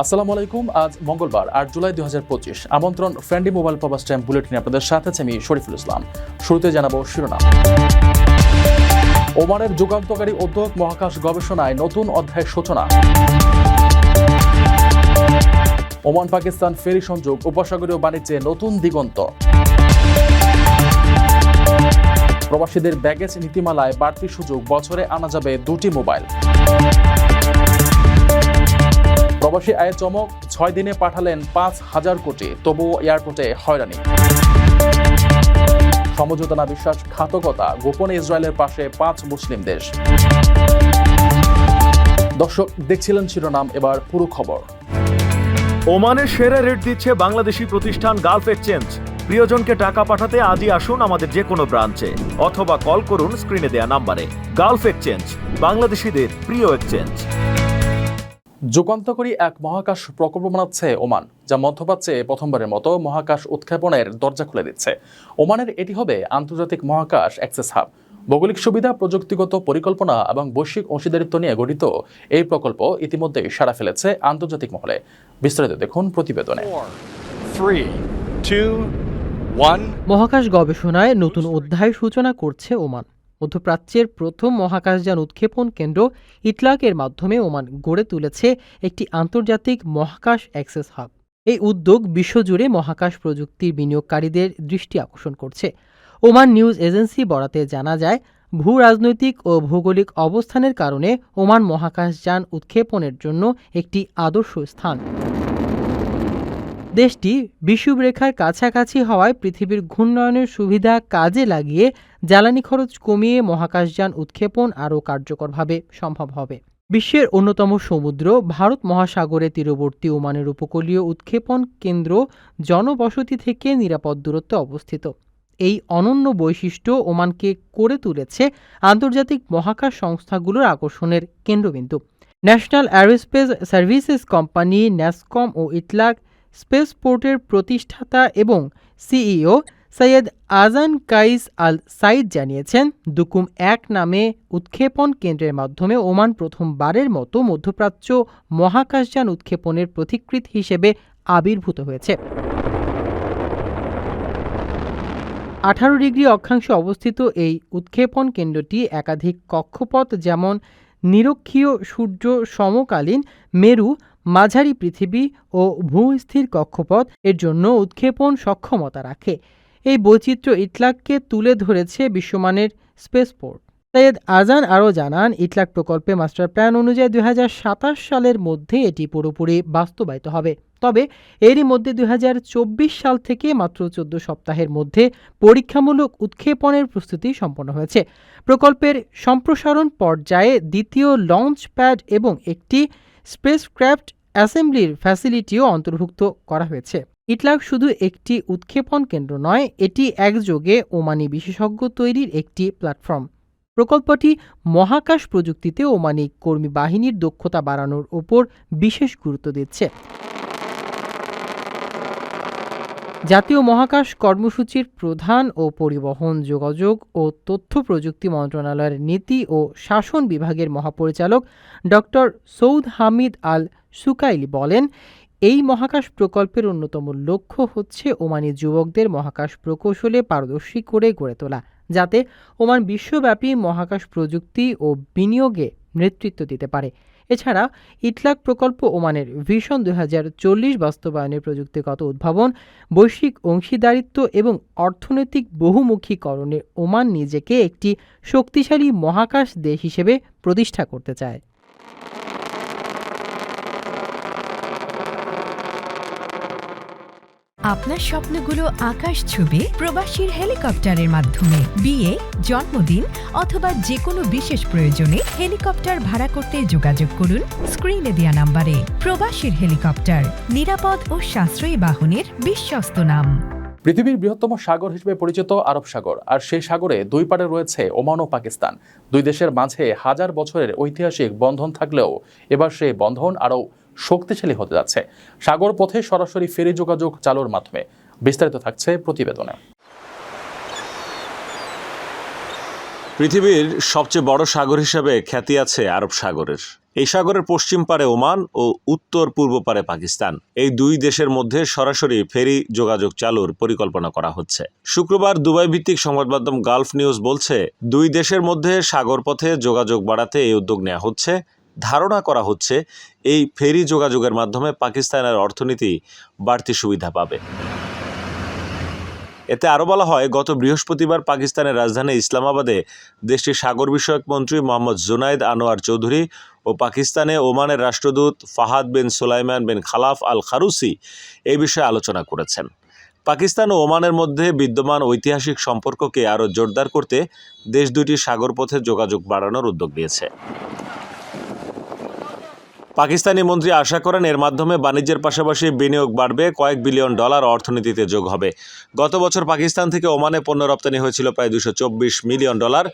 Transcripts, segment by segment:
আসসালামু আলাইকুম, আজ মঙ্গলবার, আট জুলাই দু হাজার পঁচিশ। আমন্ত্রণ ফ্রেন্ডি মোবাইল পাওয়ার স্ট্যাম্প বুলেটিনে আপনাদের সাথে আছে আমি শরীফুল ইসলাম। শুরুতে জানাব শিরোনাম। ওমানের যুগান্তকারী উদ্যোগ মহাকাশ গবেষণায় নতুন অধ্যায়ের সূচনা। ওমান পাকিস্তান ফেরি সংযোগ, উপসাগরীয় বাণিজ্যে নতুন দিগন্ত। প্রবাসীদের ব্যাগেজ নীতিমালায় বাড়তি সুযোগ, বছরে আনা যাবে দুটি মোবাইল। প্রবাসী আয়ের চমক ছয় দিনে পাঠালেন পাঁচ হাজার কোটি। তবুও এয়ারপোর্টে হয়রানি। সমঝোতা না বিশ্বাসঘাতকতা গোপনে ইসরায়েলের পাশে পাঁচ মুসলিম দেশ। দর্শক, দেখছিলেন শিরোনাম, এবার পুরো খবর। ওমানের সেরা রেট দিচ্ছে বাংলাদেশি প্রতিষ্ঠান গালফ এক্সচেঞ্জ। প্রিয়জনকে টাকা পাঠাতে আজই আসুন আমাদের যে কোনো ব্রাঞ্চে, অথবা কল করুন স্ক্রিনে দেয়া নাম্বারে। গালফ এক্সচেঞ্জ, বাংলাদেশিদের প্রিয় এক্সচেঞ্জ। যুগান্তকারী এক মহাকাশ প্রকল্প বানাচ্ছে ওমান যা মধ্যপ্রাচ্যে প্রথমবারের মতো মহাকাশ উৎক্ষেপণের দরজা খুলে দিচ্ছে। ওমানের এটি হবে আন্তর্জাতিক মহাকাশ অ্যাক্সেস হাব। ভৌগোলিক সুবিধা প্রযুক্তিগত পরিকল্পনা এবং বৈশ্বিক অংশীদারিত্ব নিয়ে গঠিত এই প্রকল্প ইতিমধ্যেই সাড়া ফেলেছে আন্তর্জাতিক মহলে। বিস্তারিত দেখুন প্রতিবেদনে। মহাকাশ গবেষণায় নতুন অধ্যায় সূচনা করছে ওমান। মধ্যপ্রাচ্যের প্রথম মহাকাশযান উৎক্ষেপণ কেন্দ্র ইটলাকের মাধ্যমে ওমান গড়ে তুলেছে একটি আন্তর্জাতিক মহাকাশ অ্যাক্সেস হাব। এই উদ্যোগ বিশ্বজুড়ে মহাকাশ প্রযুক্তির বিনিয়োগকারীদের দৃষ্টি আকর্ষণ করছে। ওমান নিউজ এজেন্সি বরাতে জানা যায় ভূ রাজনৈতিক ও ভৌগোলিক অবস্থানের কারণে ওমান মহাকাশযান উৎক্ষেপণের জন্য একটি আদর্শ স্থান। দেশটি বিষুবরেখার কাছাকাছি হওয়ায় পৃথিবীর ঘূর্ণয়নের সুবিধা কাজে লাগিয়ে জ্বালানি খরচ কমিয়ে মহাকাশযান উৎক্ষেপণ আরও কার্যকরভাবে সম্ভব হবে। বিশ্বের অন্যতম সমুদ্র, ভারত মহাসাগরের তীরবর্তী ওমানের উপকূলীয় উৎক্ষেপণ কেন্দ্র জনবসতি থেকে নিরাপদ দূরত্বে অবস্থিত। এই অনন্য বৈশিষ্ট্য ওমানকে করে তুলেছে আন্তর্জাতিক মহাকাশ সংস্থাগুলোর আকর্ষণের কেন্দ্রবিন্দু। National aerospace services company, NASCOM ও ইটলাক স্পেসপোর্টের প্রতিষ্ঠাতা এবং সিইও সৈয়দ আজান কাইস আল সাইদ জানিয়েছেন, দুকুম এক নামে উৎক্ষেপণ কেন্দ্রের মাধ্যমে ওমান প্রথমবারের মতো মধ্যপ্রাচ্য মহাকাশযান উৎক্ষেপণের প্রতিকৃত হিসেবে আবির্ভূত হয়েছে। আঠারো ডিগ্রি অক্ষাংশে অবস্থিত এই উৎক্ষেপণ কেন্দ্রটি একাধিক কক্ষপথ যেমন নিরক্ষীয় সূর্য সমকালীন মেরু মাঝারি পৃথিবী ও ভূস্থির কক্ষপথ এর জন্য উৎক্ষেপণ সক্ষমতা রাখে। এই বৈচিত্র্য ইটলাককে তুলে ধরেছে বিশ্বমানের স্পেসপোর্ট। সৈয়দ আজান আরও জানান ইটলাক প্রকল্পে মাস্টার প্ল্যান অনুযায়ী দুই হাজার সাতাশ সালের মধ্যে এটি পুরোপুরি বাস্তবায়িত হবে। তবে এরই মধ্যে দুই হাজার চব্বিশ সাল থেকে মাত্র চোদ্দ সপ্তাহের মধ্যে পরীক্ষামূলক উৎক্ষেপণের প্রস্তুতি সম্পন্ন হয়েছে। প্রকল্পের সম্প্রসারণ পর্যায়ে দ্বিতীয় লঞ্চ প্যাড এবং একটি স্পেসক্রাফট অ্যাসেম্বলির ফ্যাসিলিটিও অন্তর্ভুক্ত করা হয়েছে। ইটলাক শুধু একটি উৎক্ষেপণ কেন্দ্র নয়, এটি একযোগে ওমানি বিশেষজ্ঞ তৈরির একটি প্ল্যাটফর্ম প্রকল্পটি মহাকাশ প্রযুক্তিতে ওমানি কর্মী বাহিনীর দক্ষতা বাড়ানোর ওপর বিশেষ গুরুত্ব দিচ্ছে। জাতীয় মহাকাশ কর্মসূচির প্রধান ও পরিবহন যোগাযোগ ও তথ্য প্রযুক্তি মন্ত্রণালয়ের নীতি ও শাসন বিভাগের মহাপরিচালক doctor Saud Hamid Al Sukaili বলেন, এই মহাকাশ প্রকল্পের অন্যতম লক্ষ্য হচ্ছে ওমানি যুবকদের মহাকাশ প্রকৌশলে পারদর্শী করে গড়ে তোলা, যাতে ওমান বিশ্বব্যাপী মহাকাশ প্রযুক্তি ও বিনিয়োগে নেতৃত্ব দিতে পারে। এছাড়া ইটলাক প্রকল্প ওমানের ভিশন দু হাজার চল্লিশ বাস্তবায়নের প্রযুক্তিগত উদ্ভাবন, বৈশ্বিক অংশীদারিত্ব এবং অর্থনৈতিক বহুমুখীকরণে ওমান নিজেকে একটি শক্তিশালী মহাকাশ দেশ হিসেবে প্রতিষ্ঠা করতে চায়। আপনার স্বপ্নগুলো আকাশ ছুবে প্রবাসীর হেলিকপ্টারের মাধ্যমে। বিয়ে, জন্মদিন অথবা যে কোনো বিশেষ প্রয়োজনে হেলিকপ্টার ভাড়া করতে যোগাযোগ করুন স্ক্রিনে দেওয়া নাম্বারে। প্রবাসীর হেলিকপ্টার, নিরাপদ ও সাশ্রয়ী বাহনের বিশ্বস্ত নাম। পৃথিবীর বৃহত্তম সাগর হিসেবে পরিচিত আরব সাগর, আর সেই সাগরে দুই পাড়ে রয়েছে ওমান ও পাকিস্তান। দুই দেশের মাঝে হাজার বছরের ঐতিহাসিক বন্ধন থাকলেও এবার সেই বন্ধন আরও শক্তিশালী হতে যাচ্ছে। সাগর পথে সরাসরি ফেরি যোগাযোগ চালুর মাধ্যমে। বিস্তারিত থাকছে প্রতিবেদনে। পৃথিবীর সবচেয়ে বড় সাগর হিসেবে খ্যাতি আছে আরব সাগরের। এই সাগরের পশ্চিম পারে ওমান ও উত্তর পূর্ব পারে পাকিস্তান। এই দুই দেশের মধ্যে সরাসরি ফেরি যোগাযোগ চালুর পরিকল্পনা করা হচ্ছে। শুক্রবার দুবাই ভিত্তিক সংবাদ মাধ্যম গালফ নিউজ বলছে, দুই দেশের মধ্যে সাগর পথে যোগাযোগ বাড়াতে এই উদ্যোগ নেওয়া হচ্ছে। ধারণা করা হচ্ছে এই ফেরি যোগাযোগের মাধ্যমে পাকিস্তানের অর্থনীতি বাড়তি সুবিধা পাবে। এতে আরও বলা হয়, গত বৃহস্পতিবার পাকিস্তানের রাজধানী ইসলামাবাদে দেশটির সাগর বিষয়ক মন্ত্রী মোহাম্মদ জুনাইদ আনোয়ার চৌধুরী ও পাকিস্তানে ওমানের রাষ্ট্রদূত ফাহাদ বিন সুলাইমান বিন খালাফ আল খারুসি এই বিষয়ে আলোচনা করেছেন। পাকিস্তান ও ওমানের মধ্যে বিদ্যমান ঐতিহাসিক সম্পর্ককে আরও জোরদার করতে দেশ দুটি সাগরপথে যোগাযোগ বাড়ানোর উদ্যোগ নিয়েছে। পাকিস্তানি মন্ত্রী আশা করেন এর মাধ্যমে বাণিজ্যের পাশাপাশি বিনিয়োগ বাড়বে, কয়েক বিলিয়ন ডলার অর্থনীতিতে যোগ হবে। গত বছর পাকিস্তান থেকে ওমানে পণ্য রপ্তানি হয়েছিল প্রায় দুশো মিলিয়ন ডলার।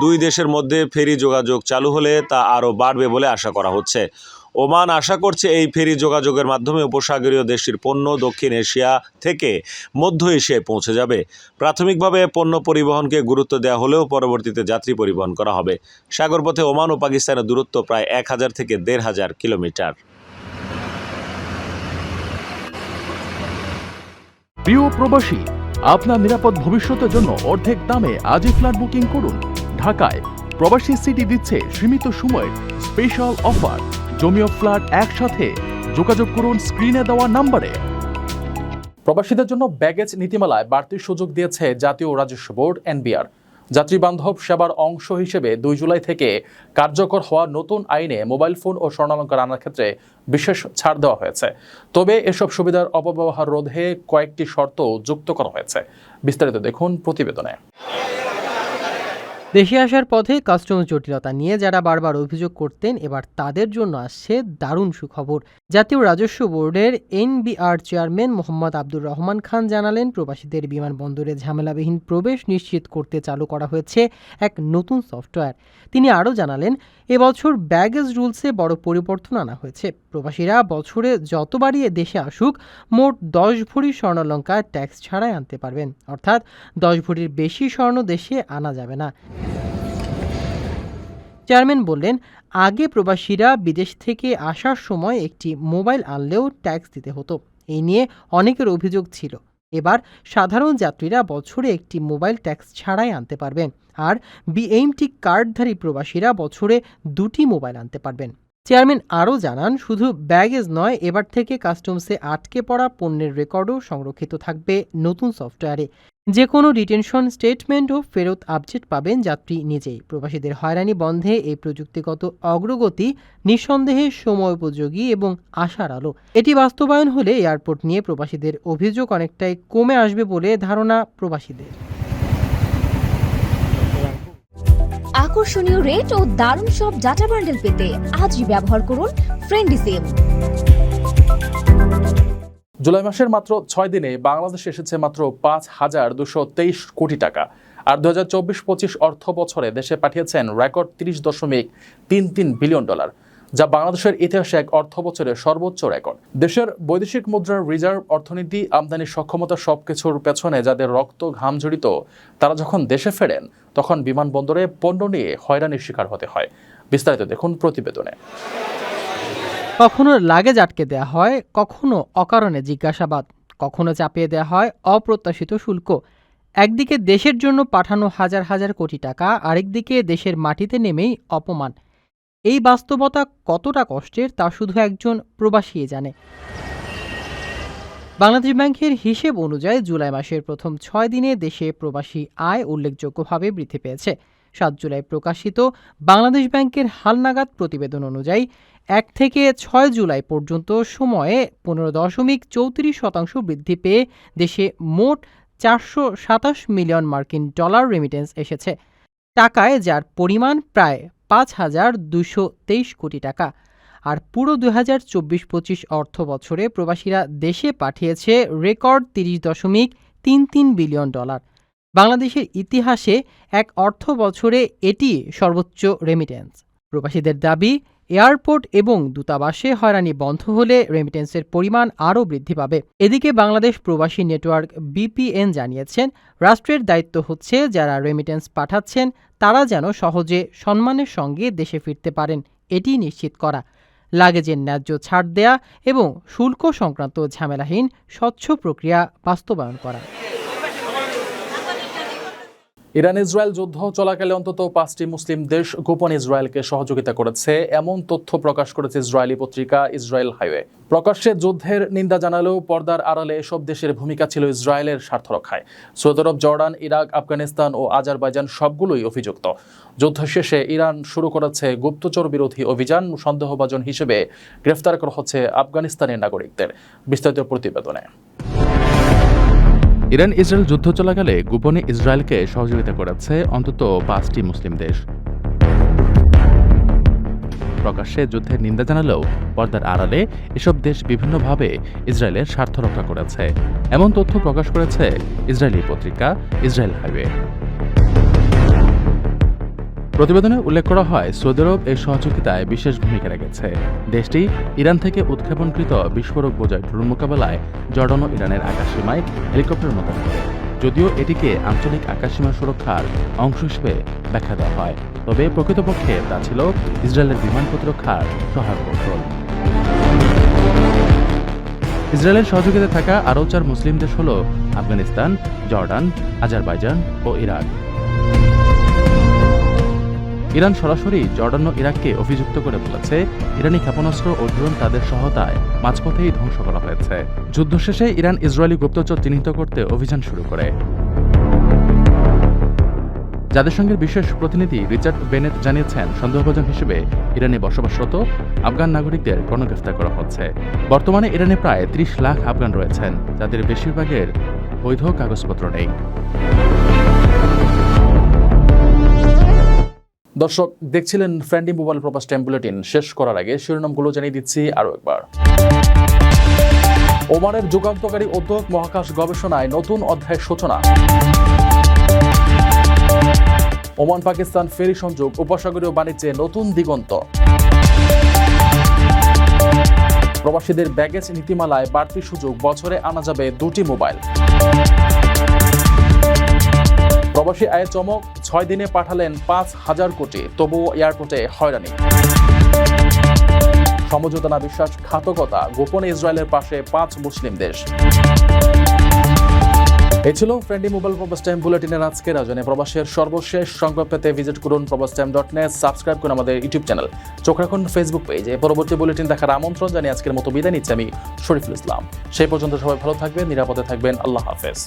দুই দেশের মধ্যে ফেরি যোগাযোগ চালু হলে তা আরও বাড়বে বলে আশা করা হচ্ছে। ওমান আশা করছে এই ফেরি যোগাযোগের মাধ্যমে উপসাগরীয় দেশটির পণ্য দক্ষিণ এশিয়া থেকে মধ্য এশিয়ায় পৌঁছে যাবে। প্রাথমিকভাবে পণ্য পরিবহনকে গুরুত্ব দেওয়া হলেও পরবর্তীতে যাত্রী পরিবহন করা হবে। সাগরপথে ওমান ও পাকিস্তানের দূরত্ব প্রায় এক হাজার থেকে দেড় হাজার কিলোমিটার। প্রিয় প্রবাসী, আপনার নিরাপদ ভবিষ্যতের জন্য অর্ধেক দামে আজই ফ্ল্যাট বুকিং করুন। ঢাকায় প্রবাসী সিটি দিচ্ছে সীমিত সময়ের স্পেশাল অফার। জমিও ফ্ল্যাট একসাথে যোগাযোগ করুন স্ক্রিনে দেওয়া নাম্বারে। প্রবাসীদের জন্য ব্যাগেজ নীতিমালায় বাড়তি সুযোগ দিয়েছে জাতীয় রাজস্ব বোর্ড, এনবিআর। যাত্রী বান্ধব সেবার অংশ হিসেবে দুই জুলাই থেকে কার্যকর হওয়া নতুন আইনে মোবাইল ফোন ও স্বর্ণালঙ্কার আনার ক্ষেত্রে বিশেষ ছাড় দেওয়া হয়েছে। তবে এসব সুবিধার অপব্যবহার রোধে কয়েকটি শর্ত যুক্ত করা হয়েছে। বিস্তারিত দেখুন প্রতিবেদনে। দেশে আসার পথে কাস্টমস জটিলতা নিয়ে যারা বারবার অভিযোগ করতেন, এবার তাদের জন্য আসছে দারুণ সুখবর। জাতীয় রাজস্ব বোর্ডের এনবিআর চেয়ারম্যান মোহাম্মদ আব্দুর রহমান খান জানালেন, প্রবাসীদের বিমানবন্দরে ঝামেলাবিহীন প্রবেশ নিশ্চিত করতে চালু করা হয়েছে এক নতুন সফটওয়্যার। তিনি আরও জানালেন, এবছর ব্যাগেজ রুলসে বড় পরিবর্তন আনা হয়েছে। প্রবাসীরা বছরে যতবারই দেশে আসুক, মোট দশ ভরি স্বর্ণলঙ্কা ট্যাক্স ছাড়াই আনতে পারবেন। অর্থাৎ দশ ভরির বেশি স্বর্ণ দেশে আনা যাবে না। চেয়ারম্যান বললেন, আগে প্রবাসীরা বিদেশ থেকে আসার সময় একটি মোবাইল আনলেও ট্যাক্স দিতে হতো। এই নিয়ে অনেকের অভিযোগ ছিল। এবার সাধারণ যাত্রীরা বছরে একটি মোবাইল ট্যাক্স ছাড়াই আনতে পারবেন। আর বিএমটি কার্ডধারী প্রবাসীরা বছরে দুটি মোবাইল আনতে পারবেন। চেয়ারম্যান আরও জানান, শুধু ব্যাগেজ নয়, এবার থেকে কাস্টমসে আটকে পড়া পণ্যের রেকর্ডও সংরক্ষিত থাকবে নতুন সফটওয়্যারে। যে কোনো ডিটেনশন স্টেটমেন্ট ও ফেরত আপডেট পাবেন যাত্রী নিজেই। প্রবাসীদের হয়রানি বন্ধে এই প্রযুক্তিগত অগ্রগতি নিঃসন্দেহে সময় উপযোগী এবং আশার আলো। এটি বাস্তবায়ন হলে এয়ারপোর্ট নিয়ে প্রবাসীদের অভিযোগ অনেকটাই কমে আসবে বলে ধারণা প্রবাসীদের। আকর্ষণীয় রেট ও দারুণ সব ডাটা বান্ডেল পেতে আজই ব্যবহার করুন ফ্রেন্ডি সিম জুলাই মাসের মাত্র ছয় দিনে বাংলাদেশে এসেছে মাত্র পাঁচ হাজার দুশো তেইশ কোটি টাকা। আর দু হাজার চব্বিশ পঁচিশ অর্থ বছরে দেশে পাঠিয়েছেন রেকর্ড তিরিশ দশমিক তিন তিন বিলিয়ন ডলার, যা বাংলাদেশের ইতিহাসে এক অর্থ বছরের সর্বোচ্চ রেকর্ড। দেশের বৈদেশিক মুদ্রার রিজার্ভ অর্থনীতি, আমদানি সক্ষমতা সবকিছুর পেছনে যাদের রক্ত ঘাম জড়িত, তারা যখন দেশে ফেরেন, তখন বিমানবন্দরে পণ্য নিয়ে হয়রানির শিকার হতে হয়। বিস্তারিত দেখুন প্রতিবেদনে। কখনো লাগেজ আটকে দেওয়া হয়, কখনো অকারণে জিজ্ঞাসাবাদ, কখনো চাপিয়ে দেওয়া হয় অপ্রত্যাশিত শুল্ক। একদিকে দেশের জন্য পাঠানো হাজার হাজার কোটি টাকা, আরেকদিকে দেশের মাটিতে নেমেই অপমান। এই বাস্তবতা কতটা কষ্টের তা শুধু একজন প্রবাসী জানে। বাংলাদেশ ব্যাংকের হিসেব অনুযায়ী জুলাই মাসের প্রথম ছয় দিনে দেশে প্রবাসী আয় উল্লেখযোগ্যভাবে বৃদ্ধি পেয়েছে। সাত জুলাই প্রকাশিত বাংলাদেশ ব্যাংকের হালনাগাদ প্রতিবেদন অনুযায়ী এক থেকে ছয় জুলাই পর্যন্ত সময়ে পনেরো দশমিক চৌত্রিশ শতাংশ বৃদ্ধি পেয়ে দেশে মোট চারশো সাতাশ মিলিয়ন মার্কিন ডলার রেমিটেন্স এসেছে। টাকায় যার পরিমাণ প্রায় পাঁচ হাজার দুশো তেইশ কোটি টাকা। আর পুরো দু হাজার চব্বিশ পঁচিশ অর্থ বছরে প্রবাসীরা দেশে পাঠিয়েছে রেকর্ড তিরিশ দশমিক তিন তিন বিলিয়ন ডলার। বাংলাদেশের ইতিহাসে এক অর্থ বছরে এটি সর্বোচ্চ রেমিটেন্স প্রবাসীদের দাবি এয়ারপোর্ট এবং দূতাবাসে হয়রানি বন্ধ হলে রেমিটেন্সের পরিমাণ আরও বৃদ্ধি পাবে। এদিকে বাংলাদেশ প্রবাসী নেটওয়ার্ক বিপিএন জানিয়েছেন, রাষ্ট্রের দায়িত্ব হচ্ছে যারা রেমিটেন্স পাঠাচ্ছেন, তারা যেন সহজে সম্মানের সঙ্গে দেশে ফিরতে পারেন, এটি নিশ্চিত করা। লাগেজের ন্যায্য ছাড় দেয়া এবং শুল্ক সংক্রান্ত ঝামেলাহীন স্বচ্ছ প্রক্রিয়া বাস্তবায়ন করা। ইরান ইসরায়েল যুদ্ধ চলাকালে অন্তত পাঁচটি মুসলিম দেশ গোপন ইসরায়েলকে সহযোগিতা করেছে, এমন তথ্য প্রকাশ করেছে ইসরায়েলি পত্রিকা ইসরায়েল হাইওয়ে। প্রকাশ্যে যুদ্ধের নিন্দা জানালেও পর্দার আড়ালে এসব দেশের ভূমিকা ছিল ইসরায়েলের স্বার্থ রক্ষায়। Saudi Arabia, Jordan, Iraq, Afghanistan ও আজারবাইজান সবগুলোই অভিযুক্ত। যুদ্ধ শেষে ইরান শুরু করেছে গুপ্তচর বিরোধী অভিযান, সন্দেহভাজন হিসেবে গ্রেফতার করা হচ্ছে আফগানিস্তানের নাগরিকদের। বিস্তারিত প্রতিবেদনে। ইরান ইসরায়েল যুদ্ধ চলাকালে গোপনে ইসরায়েলকে সহযোগিতা করেছে অন্তত পাঁচটি মুসলিম দেশ। প্রকাশ্যে যুদ্ধের নিন্দা জানালেও পর্দার আড়ালে এসব দেশ বিভিন্নভাবে ইসরায়েলের স্বার্থ রক্ষা করেছে। এমন তথ্য প্রকাশ করেছে ইসরায়েলি পত্রিকা ইসরায়েল হাইওয়ে। প্রতিবেদনে উল্লেখ করা হয়, সৌদি আরব এই সহযোগিতায় বিশেষ ভূমিকা রেখেছে। দেশটি ইরান থেকে উৎক্ষেপণকৃত বিস্ফোরক বোঝায় ড্রোন মোকাবেলায় জর্ডান ও ইরানের আকাশসীমায় হেলিকপ্টার মোতায়েন করে। যদিও এটিকে আঞ্চলিক আকাশসীমা সুরক্ষার অংশ হিসেবে ব্যাখ্যা দেওয়া হয়, তবে প্রকৃতপক্ষে তা ছিল ইসরায়েলের বিমান প্রতিরক্ষার সহায়ক কৌশল। ইসরায়েলের সহযোগিতায় থাকা আরও চার মুসলিম দেশ হল আফগানিস্তান, জর্ডান, আজারবাইজান ও ইরাক। ইরান সরাসরি জর্ডান ও ইরাককে অভিযুক্ত করে বলেছে। ইরানি ক্ষেপণাস্ত্র ও ড্রোন তাদের সহায়তায় মাঝপথেই ধ্বংস করা হয়েছে। যুদ্ধ শেষে ইরান ইসরায়েলি গুপ্তচর চিহ্নিত করতে অভিযান শুরু করে। জাতিসংঘের বিশেষ প্রতিনিধি রিচার্ড বেনেট জানিয়েছেন, সন্দেহভাজন হিসেবে ইরানে বসবাসরত আফগান নাগরিকদের গণগ্রেফতার করা হচ্ছে। বর্তমানে ইরানে প্রায় ত্রিশ লাখ আফগান রয়েছেন, যাদের বেশিরভাগের বৈধ কাগজপত্র নেই। দর্শক, দেখছিলেন ফ্রেন্ডি মোবাইল প্রপাস টাইম বুলেটিন শেষ করার আগে শিরোনামগুলো জানিয়ে দিচ্ছি আরও একবার। ওমানের যুগান্তকারী উদ্যোগ মহাকাশ গবেষণায় নতুন অধ্যায়ের সূচনা। ওমান, পাকিস্তান ফেরি সংযোগ, উপসাগরীয় বাণিজ্যে নতুন দিগন্ত। প্রবাসীদের ব্যাগেজ নীতিমালায় বাড়তি সুযোগ, বছরে আনা যাবে দুটি মোবাইল। প্রবাসী আয়ের চমক ছয় দিনে পাঠালেন পাঁচ হাজার কোটি। তবুও এয়ারপোর্টে হয়রানি। সমঝোতা না বিশ্বাস, ঘাতকতা, গোপনে ইসরায়েলের পাশে পাঁচ মুসলিম দেশ। এই ছিল ফ্রেন্ডি মোবাইল প্রবাস টাইম বুলেটিনের আজকের আয়োজনে। প্রবাসের সর্বশেষ সংবাদ পেতে ভিজিট করুন প্রবাস টাইম ডট নেট সাবস্ক্রাইব করুন আমাদের ইউটিউব চ্যানেল। চোখ রাখুন ফেসবুক পেজে পরবর্তী বুলেটিন দেখার আমন্ত্রণ জানিয়ে আজকের মতো বিদায় নিচ্ছি আমি শরীফুল ইসলাম। সেই পর্যন্ত সবাই ভালো থাকবেন, নিরাপদে থাকবেন। আল্লাহ হাফেজ।